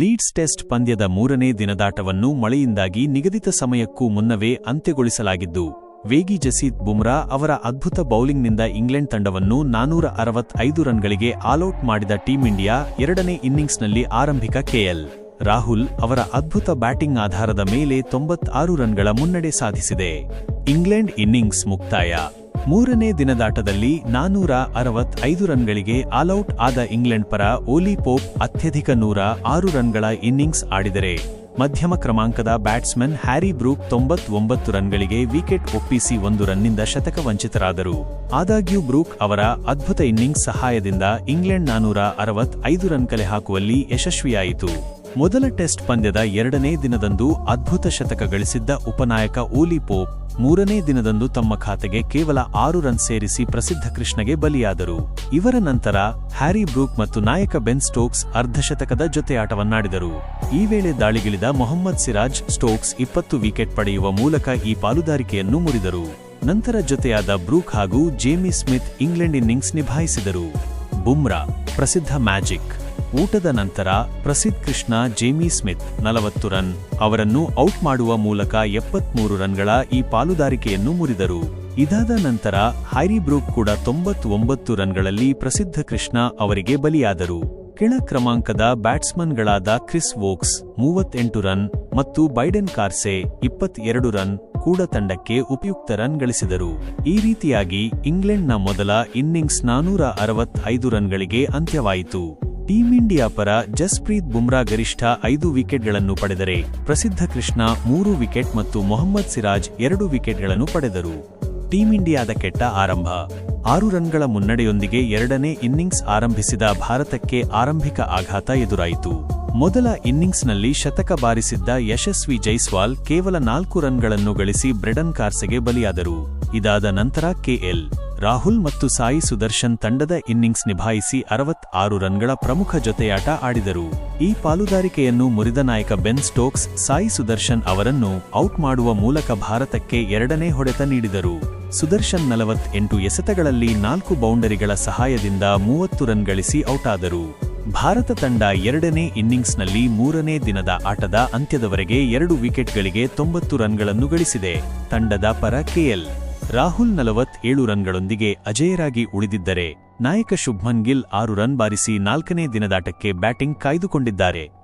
Leads test ಪಂದ್ಯದ ಮೂರನೇ ದಿನದಾಟವನ್ನು ಮಳೆಯಿಂದಾಗಿ ನಿಗದಿತ ಸಮಯಕ್ಕೂ ಮುನ್ನವೇ ಅಂತ್ಯಗೊಳಿಸಲಾಗಿದ್ದು, ವೇಗಿ ಜಸೀತ್ ಬುಮ್ರಾ ಅವರ ಅದ್ಭುತ ಬೌಲಿಂಗ್ನಿಂದ ಇಂಗ್ಲೆಂಡ್ ತಂಡವನ್ನು ನಾನೂರ ಅರವತ್ತೈದು ರನ್ಗಳಿಗೆ ಆಲ್ಔಟ್ ಮಾಡಿದ ಟೀಂ ಇಂಡಿಯಾ ಎರಡನೇ ಇನ್ನಿಂಗ್ಸ್ನಲ್ಲಿ ಆರಂಭಿಕ ಕೆಎಲ್. ರಾಹುಲ್ ಅವರ ಅದ್ಭುತ ಬ್ಯಾಟಿಂಗ್ ಆಧಾರದ ಮೇಲೆ ತೊಂಬತ್ತಾರು ರನ್ಗಳ ಮುನ್ನಡೆ ಸಾಧಿಸಿದೆ. ಇಂಗ್ಲೆಂಡ್ ಇನ್ನಿಂಗ್ಸ್ ಮುಕ್ತಾಯ. ಮೂರನೇ ದಿನದಾಟದಲ್ಲಿ ನಾನೂರ ಅರವತ್ತೈದು ರನ್ಗಳಿಗೆ ಆಲ್ಔಟ್ ಆದ ಇಂಗ್ಲೆಂಡ್ ಪರ ಓಲಿ ಪೋಪ್ ಅತ್ಯಧಿಕ ನೂರ ಆರು ರನ್ಗಳ ಇನ್ನಿಂಗ್ಸ್ ಆಡಿದರೆ. ಮಧ್ಯಮ ಕ್ರಮಾಂಕದ ಬ್ಯಾಟ್ಸ್ಮನ್ ಹ್ಯಾರಿ ಬ್ರೂಕ್ ತೊಂಬತ್ತೊಂಬತ್ತು ರನ್ಗಳಿಗೆ ವಿಕೆಟ್ ಒಪ್ಪಿಸಿ ಒಂದು ರನ್ನಿಂದ ಶತಕ ವಂಚಿತರಾದರು. ಆದಾಗ್ಯೂ ಬ್ರೂಕ್ ಅವರ ಅದ್ಭುತ ಇನ್ನಿಂಗ್ಸ್ ಸಹಾಯದಿಂದ ಇಂಗ್ಲೆಂಡ್ ನಾನೂರ ಅರವತ್ತೈದು ರನ್ ಕಲೆ ಹಾಕುವಲ್ಲಿ ಯಶಸ್ವಿಯಾಯಿತು. ಮೊದಲ ಟೆಸ್ಟ್ ಪಂದ್ಯದ ಎರಡನೇ ದಿನದಂದು ಅದ್ಭುತ ಶತಕ ಗಳಿಸಿದ್ದ ಉಪನಾಯಕ ಓಲಿ ಪೋಪ್ ಮೂರನೇ ದಿನದಂದು ತಮ್ಮ ಖಾತೆಗೆ ಕೇವಲ ಆರು ರನ್ ಸೇರಿಸಿ ಪ್ರಸಿದ್ಧ ಕೃಷ್ಣಗೆ ಬಲಿಯಾದರು. ಇವರ ನಂತರ ಹ್ಯಾರಿ ಬ್ರೂಕ್ ಮತ್ತು ನಾಯಕ ಬೆನ್ ಸ್ಟೋಕ್ಸ್ ಅರ್ಧಶತಕದ ಜೊತೆಯಾಟವನ್ನಾಡಿದರು. ಈ ವೇಳೆ ದಾಳಿಗಿಳಿದ ಮೊಹಮ್ಮದ್ ಸಿರಾಜ್ ಸ್ಟೋಕ್ಸ್ ಇಪ್ಪತ್ತು ವಿಕೆಟ್ ಪಡೆಯುವ ಮೂಲಕ ಈ ಪಾಲುದಾರಿಕೆಯನ್ನು ಮುರಿದರು. ನಂತರ ಜೊತೆಯಾದ ಬ್ರೂಕ್ ಹಾಗೂ ಜೇಮಿ ಸ್ಮಿತ್ ಇಂಗ್ಲೆಂಡ್ ಇನ್ನಿಂಗ್ಸ್ ನಿಭಾಯಿಸಿದರು. ಬುಮ್ರಾ, ಪ್ರಸಿದ್ಧ ಮ್ಯಾಜಿಕ್. ಊಟದ ನಂತರ ಪ್ರಸಿದ್ಧ ಕೃಷ್ಣ ಜೇಮಿ ಸ್ಮಿತ್ ನಲವತ್ತು ರನ್ ಅವರನ್ನು ಔಟ್ ಮಾಡುವ ಮೂಲಕ ಎಪ್ಪತ್ಮೂರು ರನ್ಗಳ ಈ ಪಾಲುದಾರಿಕೆಯನ್ನು ಮುರಿದರು. ಇದಾದ ನಂತರ ಹ್ಯಾರಿ ಬ್ರೂಕ್ ಕೂಡ ತೊಂಬತ್ತೊಂಬತ್ತು ರನ್ಗಳಲ್ಲಿ ಪ್ರಸಿದ್ಧ ಕೃಷ್ಣ ಅವರಿಗೆ ಬಲಿಯಾದರು. ಕೆಳ ಕ್ರಮಾಂಕದ ಬ್ಯಾಟ್ಸ್ಮನ್ಗಳಾದ ಕ್ರಿಸ್ ವೋಕ್ಸ್ ಮೂವತ್ತೆಂಟು ರನ್ ಮತ್ತು ಬೈಡೆನ್ ಕಾರ್ಸೆ ಇಪ್ಪತ್ತೆರಡು ರನ್ ಕೂಡ ತಂಡಕ್ಕೆ ಉಪಯುಕ್ತ ರನ್ ಗಳಿಸಿದರು. ಈ ರೀತಿಯಾಗಿ ಇಂಗ್ಲೆಂಡ್ನ ಮೊದಲ ಇನ್ನಿಂಗ್ಸ್ ನಾನೂರ ಅರವತ್ತೈದು ರನ್ಗಳಿಗೆ ಅಂತ್ಯವಾಯಿತು. ಟೀಂ ಇಂಡಿಯಾ ಪರ ಜಸ್ಪ್ರೀತ್ ಬುಮ್ರಾ ಗರಿಷ್ಠ ಐದು ವಿಕೆಟ್ಗಳನ್ನು ಪಡೆದರೆ ಪ್ರಸಿದ್ಧ ಕೃಷ್ಣ ಮೂರು ವಿಕೆಟ್ ಮತ್ತು ಮೊಹಮ್ಮದ್ ಸಿರಾಜ್ ಎರಡು ವಿಕೆಟ್ಗಳನ್ನು ಪಡೆದರು. ಟೀಂ ಇಂಡಿಯಾದ ಕೆಟ್ಟ ಆರಂಭ. ಆರು ರನ್ಗಳ ಮುನ್ನಡೆಯೊಂದಿಗೆ ಎರಡನೇ ಇನ್ನಿಂಗ್ಸ್ ಆರಂಭಿಸಿದ ಭಾರತಕ್ಕೆ ಆರಂಭಿಕ ಆಘಾತ ಎದುರಾಯಿತು. ಮೊದಲ ಇನ್ನಿಂಗ್ಸ್ನಲ್ಲಿ ಶತಕ ಬಾರಿಸಿದ್ದ ಯಶಸ್ವಿ ಜೈಸ್ವಾಲ್ ಕೇವಲ ನಾಲ್ಕು ರನ್ಗಳನ್ನು ಗಳಿಸಿ ಬ್ರೆಡನ್ ಕಾರ್ಸೆಗೆ ಬಲಿಯಾದರು. ಇದಾದ ನಂತರ ಕೆಎಲ್, ರಾಹುಲ್ ಮತ್ತು ಸಾಯಿ ಸುದರ್ಶನ್ ತಂಡದ ಇನ್ನಿಂಗ್ಸ್ ನಿಭಾಯಿಸಿ ಅರವತ್ತಾರು ರನ್ಗಳ ಪ್ರಮುಖ ಜೊತೆಯಾಟ ಆಡಿದರು. ಈ ಪಾಲುದಾರಿಕೆಯನ್ನು ಮುರಿದ ನಾಯಕ ಬೆನ್ ಸ್ಟೋಕ್ಸ್, ಸಾಯಿ ಸುದರ್ಶನ್ ಅವರನ್ನು ಔಟ್ ಮಾಡುವ ಮೂಲಕ ಭಾರತಕ್ಕೆ ಎರಡನೇ ಹೊಡೆತ ನೀಡಿದರು. ಸುದರ್ಶನ್ ನಲವತ್ತೆಂಟು ಎಸೆತಗಳಲ್ಲಿ ನಾಲ್ಕು ಬೌಂಡರಿಗಳ ಸಹಾಯದಿಂದ ಮೂವತ್ತು ರನ್ ಗಳಿಸಿ ಔಟಾದರು. ಭಾರತ ತಂಡ ಎರಡನೇ ಇನ್ನಿಂಗ್ಸ್ನಲ್ಲಿ ಮೂರನೇ ದಿನದ ಆಟದ ಅಂತ್ಯದವರೆಗೆ ಎರಡು ವಿಕೆಟ್ಗಳಿಗೆ ತೊಂಬತ್ತು ರನ್ಗಳನ್ನು ಗಳಿಸಿದೆ. ತಂಡದ ಪರ ಕೆಎಲ್ ರಾಹುಲ್ ನಲವತ್ತೇಳು ರನ್ಗಳೊಂದಿಗೆ ಅಜೇಯರಾಗಿ ಉಳಿದಿದ್ದರೆ ನಾಯಕ ಶುಭ್ಮನ್ ಗಿಲ್ ಆರು ರನ್ ಬಾರಿಸಿ ನಾಲ್ಕನೇ ದಿನದಾಟಕ್ಕೆ ಬ್ಯಾಟಿಂಗ್ ಕಾಯ್ದುಕೊಂಡಿದ್ದಾರೆ.